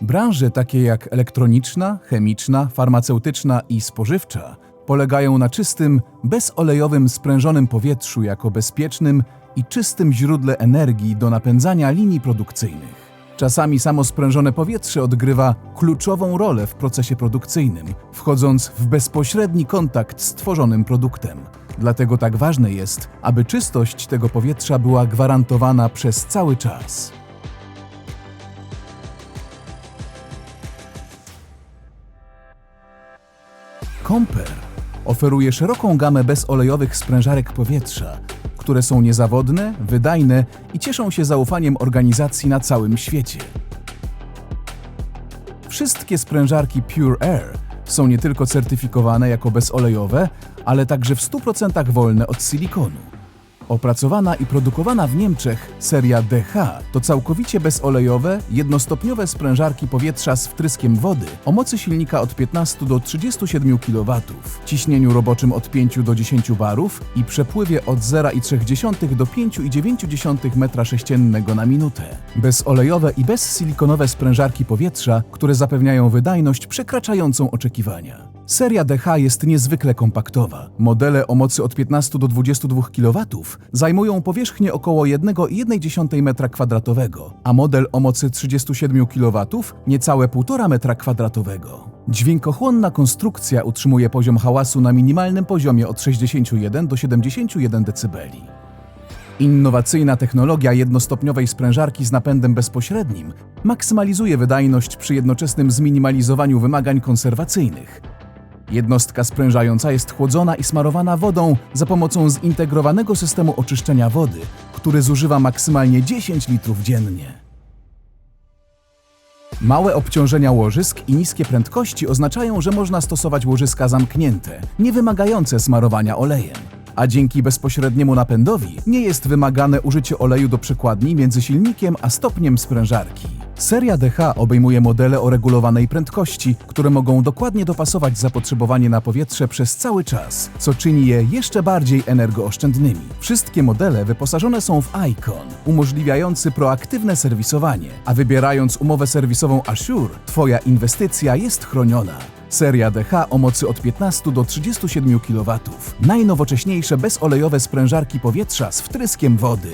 Branże takie jak elektroniczna, chemiczna, farmaceutyczna i spożywcza polegają na czystym, bezolejowym sprężonym powietrzu jako bezpiecznym i czystym źródle energii do napędzania linii produkcyjnych. Czasami samo sprężone powietrze odgrywa kluczową rolę w procesie produkcyjnym, wchodząc w bezpośredni kontakt z tworzonym produktem. Dlatego tak ważne jest, aby czystość tego powietrza była gwarantowana przez cały czas. Comper oferuje szeroką gamę bezolejowych sprężarek powietrza, które są niezawodne, wydajne i cieszą się zaufaniem organizacji na całym świecie. Wszystkie sprężarki Pure Air są nie tylko certyfikowane jako bezolejowe, ale także w 100% wolne od silikonu. Opracowana i produkowana w Niemczech seria DH to całkowicie bezolejowe, jednostopniowe sprężarki powietrza z wtryskiem wody o mocy silnika od 15 do 37 kW, ciśnieniu roboczym od 5 do 10 barów i przepływie od 0,3 do 5,9 m3 na minutę. Bezolejowe i bezsilikonowe sprężarki powietrza, które zapewniają wydajność przekraczającą oczekiwania. Seria DH jest niezwykle kompaktowa. Modele o mocy od 15 do 22 kW zajmują powierzchnię około 1,1 m2, a model o mocy 37 kW niecałe 1,5 m2. Dźwiękochłonna konstrukcja utrzymuje poziom hałasu na minimalnym poziomie od 61 do 71 dB. Innowacyjna technologia jednostopniowej sprężarki z napędem bezpośrednim maksymalizuje wydajność przy jednoczesnym zminimalizowaniu wymagań konserwacyjnych. Jednostka sprężająca jest chłodzona i smarowana wodą za pomocą zintegrowanego systemu oczyszczenia wody, który zużywa maksymalnie 10 litrów dziennie. Małe obciążenia łożysk i niskie prędkości oznaczają, że można stosować łożyska zamknięte, nie wymagające smarowania olejem. A dzięki bezpośredniemu napędowi nie jest wymagane użycie oleju do przekładni między silnikiem a stopniem sprężarki. Seria DH obejmuje modele o regulowanej prędkości, które mogą dokładnie dopasować zapotrzebowanie na powietrze przez cały czas, co czyni je jeszcze bardziej energooszczędnymi. Wszystkie modele wyposażone są w ICON, umożliwiający proaktywne serwisowanie, a wybierając umowę serwisową Assure, Twoja inwestycja jest chroniona. Seria DH o mocy od 15 do 37 kW. Najnowocześniejsze bezolejowe sprężarki powietrza z wtryskiem wody.